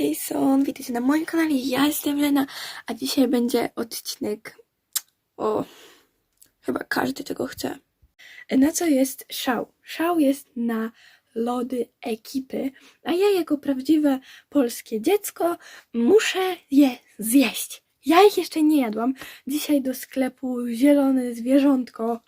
Jason, witajcie na moim kanale, ja jestem Lena, a dzisiaj będzie odcinek o... chyba każdy tego chce. Na co jest szał? Szał jest na lody ekipy, a ja jako prawdziwe polskie dziecko muszę je zjeść. Ja ich jeszcze nie jadłam. Dzisiaj do sklepu zielone zwierzątko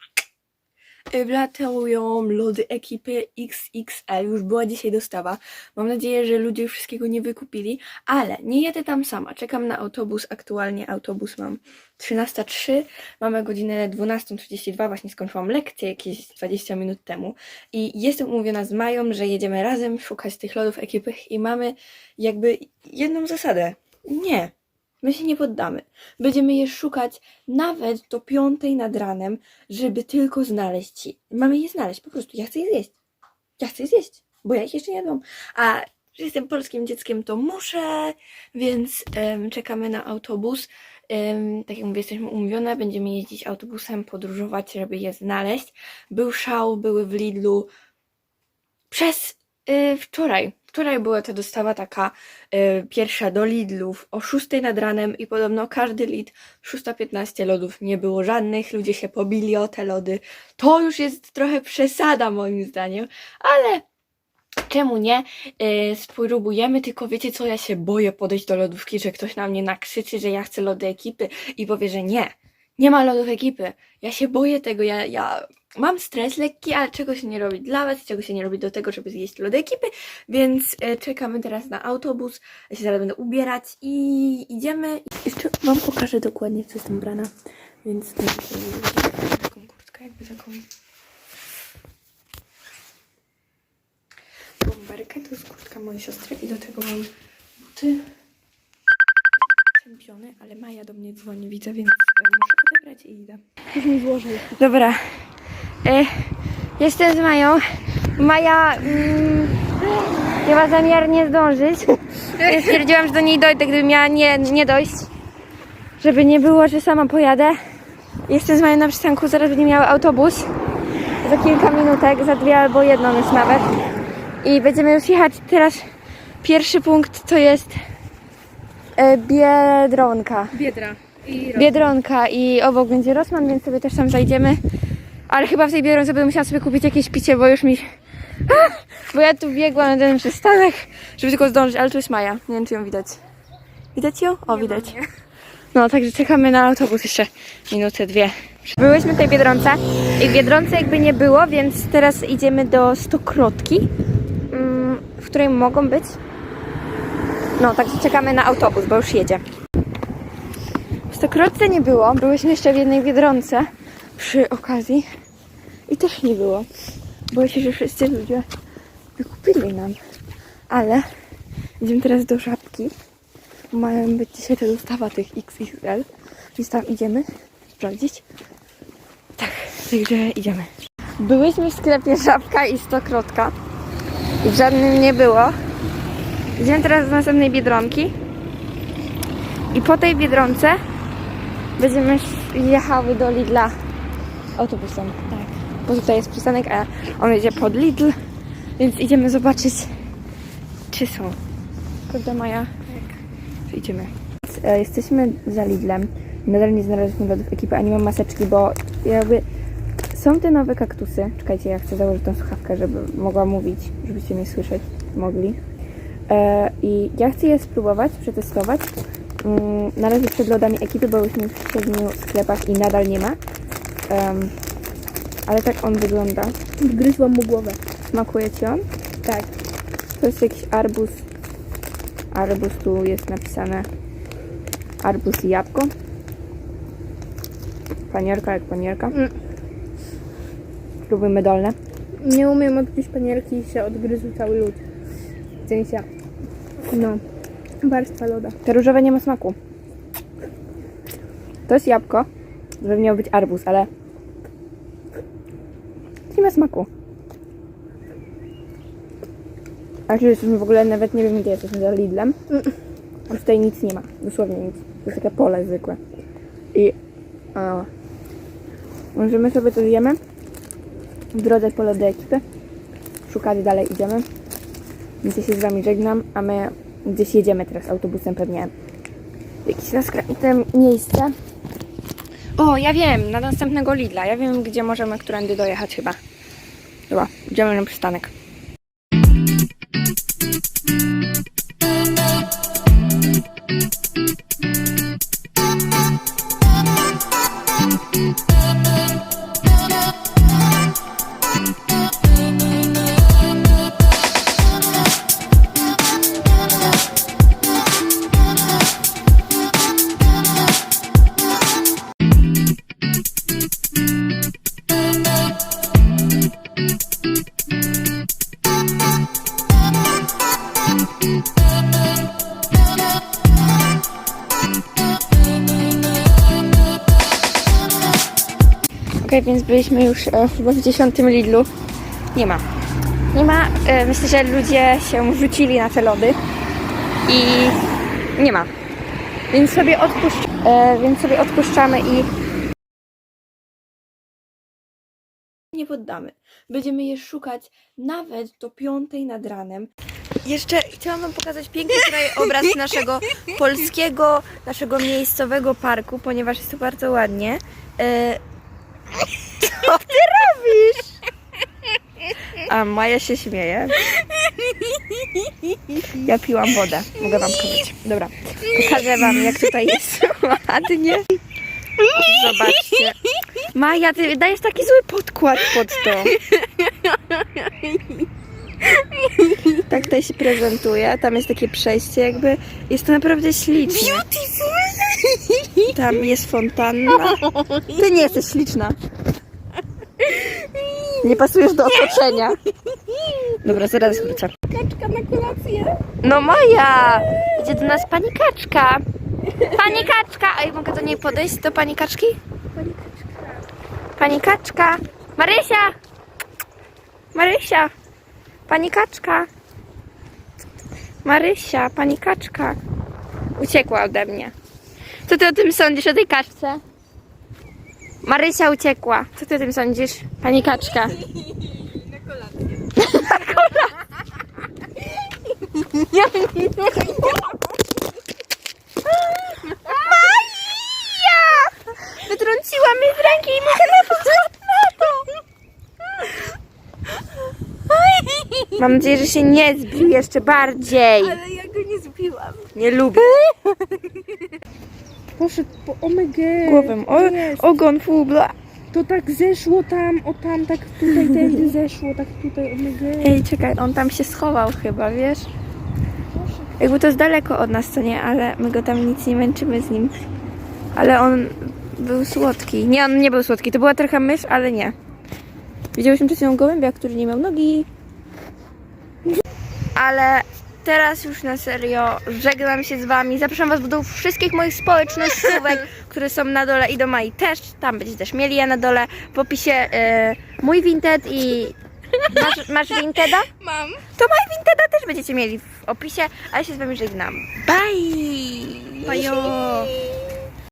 wlatują lody ekipy XXL. Już była dzisiaj dostawa. Mam nadzieję, że ludzie już wszystkiego nie wykupili, ale nie jedę tam sama. Czekam na autobus. Aktualnie autobus mam 13.03. Mamy godzinę 12.32. Właśnie skończyłam lekcję jakieś 20 minut temu. I jestem umówiona z Mają, że jedziemy razem szukać tych lodów ekipy i mamy jakby jedną zasadę. Nie. My się nie poddamy. Będziemy je szukać nawet do piątej nad ranem, żeby tylko znaleźć je. Mamy je znaleźć, po prostu. Ja chcę je zjeść. Ja chcę je zjeść, bo ja ich jeszcze nie jadłam. A że jestem polskim dzieckiem, to muszę, więc em, czekamy na autobus. Em, tak jak mówię, jesteśmy umówione, będziemy jeździć autobusem, podróżować, żeby je znaleźć. Był szał, były w Lidlu przez y, wczoraj. Wczoraj była ta dostawa taka y, pierwsza do Lidlów o 6 nad ranem i podobno każdy Lidl 6.15 lodów nie było żadnych, ludzie się pobili o te lody. To już jest trochę przesada moim zdaniem, ale czemu nie? Yy, spróbujemy, tylko wiecie co, ja się boję podejść do lodówki, że ktoś na mnie nakrzyczy, że ja chcę lody ekipy i powie, że nie. Nie ma lodów ekipy. Ja się boję tego, ja, ja mam stres lekki, ale czego się nie robi dla was, czego się nie robi do tego, żeby zjeść lody ekipy, więc e, czekamy teraz na autobus. Ja się zaraz będę ubierać i idziemy. Jeszcze wam pokażę dokładnie, co jestem ubrana, więc e, taką kurtkę, jakby taką bomberkę, to jest kurtka mojej siostry i do tego mam buty czempiony, ale Maja do mnie dzwoni, widzę, więc odebrać i idę. Już mi złożył. Dobra. E, jestem z Mają. Maja mm, miała zamiar nie zdążyć. Więc stwierdziłam, że do niej dojdę, gdyby miała nie, nie dojść. Żeby nie było, że sama pojadę. Jestem z Mają na przystanku, zaraz będzie miała autobus. Za kilka minutek, za dwie albo jedną już nawet. I będziemy już jechać. Teraz pierwszy punkt to jest e, Biedronka. Biedra. Biedronka i obok będzie Rosman, więc sobie też tam zajdziemy. Ale chyba w tej Biedronce będę musiała sobie kupić jakieś picie, bo już mi... Bo ja tu biegłam na ten przystanek, żeby tylko zdążyć, ale tu jest Maja. Nie wiem, czy ją widać. Widać ją? O, widać. No, także czekamy na autobus jeszcze minutę, dwie. Byłyśmy w tej Biedronce i w Biedronce jakby nie było, więc teraz idziemy do Stokrotki, mm, w której mogą być. No, także czekamy na autobus, bo już jedzie. Stokrotce nie było. Byłyśmy jeszcze w jednej Biedronce przy okazji i też nie było. Boję się, że wszyscy ludzie wykupili nam. Ale idziemy teraz do Żabki. Mają być dzisiaj ta dostawa tych XXL. Więc tam idziemy sprawdzić. Tak, także idziemy. Byłyśmy w sklepie Żabka i Stokrotka. I w żadnym nie było. Idziemy teraz do następnej Biedronki. I po tej Biedronce będziemy jechały do Lidla autobusem. Tak. Bo tutaj jest przystanek, a on jedzie pod Lidl, więc idziemy zobaczyć, czy są. Kurde Maja. Tak. Idziemy. E, Jesteśmy za Lidlem. Nadal nie znaleźliśmy lodów ekipy, ani mam maseczki, bo jakby są te nowe kaktusy. Czekajcie, ja chcę założyć tą słuchawkę, żeby mogła mówić, żebyście mnie słyszeć mogli. E, I ja chcę je spróbować, przetestować. Mm, na razie przed lodami ekipy, bo już w siedmiu sklepach i nadal nie ma. Em, ale tak on wygląda. Gryzłam mu głowę. Smakuje ci on? Tak. To jest jakiś arbuz. Arbuz tu jest napisane. Arbuz i jabłko. Panierka jak panierka. Mm. Próbujmy dolne. Nie umiem odgryźć panierki i się odgryzł cały lód. W sensie, no, warstwa loda. Te różowe nie ma smaku. To jest jabłko. Żeby miał być arbuz, ale nie ma smaku. A czy jesteśmy w ogóle nawet nie wiem gdzie jesteśmy za Lidlem. A tutaj nic nie ma. Dosłownie nic. To jest takie pole zwykłe. I a, możemy sobie to zjemy. W drodze pole do ekipy. Szukać dalej idziemy. Więc ja się z wami żegnam, a my Gdzieś jedziemy teraz autobusem pewnie. Jakieś rozkręte miejsce. O, ja wiem, na następnego Lidla. Ja wiem, gdzie możemy którędy dojechać chyba. Dobra, idziemy na przystanek. Okej, więc byliśmy już e, chyba w dziesiątym Lidlu. Nie ma. Nie ma. E, myślę, że ludzie się rzucili na te lody. I nie ma. Więc sobie, odpuszcz, e, więc sobie odpuszczamy i nie poddamy. Będziemy je szukać nawet do piątej nad ranem. Jeszcze chciałam Wam pokazać piękny krajobraz naszego polskiego, naszego miejscowego parku, ponieważ jest to bardzo ładnie. E, co ty robisz? A Maja się śmieje. Ja piłam wodę. Mogę wam powiedzieć. Dobra. Pokażę wam jak tutaj jest ładnie. Zobaczcie. Maja, ty dajesz taki zły podkład pod to. Tak tutaj się prezentuje. Tam jest takie przejście jakby. Jest to naprawdę śliczne. Tam jest fontanna. Ty nie jesteś śliczna. Nie pasujesz do otoczenia. Dobra, zaraz wrócę. Kaczka na kolację. No Maja! Idzie do nas pani kaczka. Pani kaczka! A ja mogę do niej podejść, do pani kaczki? Pani kaczka! Marysia! Marysia! Pani kaczka! Marysia, pani kaczka! Uciekła ode mnie. Co ty o tym sądzisz, o tej kaczce? Marysia uciekła. Co ty o tym sądzisz? Pani kaczka. Maja! Wytrąciła mnie z ręki i mój telefon na. Mam nadzieję, że się nie zbił jeszcze bardziej. Ale ja go nie zbiłam. Nie lubię. Poszedł po omegę. Głową. O, ogon fubla. To tak zeszło tam, o tam, tak tutaj tędy zeszło, tak tutaj omegę. Ej, czekaj, on tam się schował chyba, wiesz? Jakby to jest daleko od nas, co nie, ale my go tam nic nie męczymy z nim. Ale on był słodki. Nie, on nie był słodki, to była trochę mysz, ale nie. Widziałyśmy przed chwilą gołębia, który nie miał nogi. Ale teraz już na serio żegnam się z wami. Zapraszam was do wszystkich moich społecznościówek, które są na dole i do Mai też. Tam będziecie też mieli je na dole. W opisie e, mój Vinted i... Masz, masz Vinteda? Mam. To Maj Vinteda też będziecie mieli w opisie, a ja się z wami żegnam. Bye! Bajo!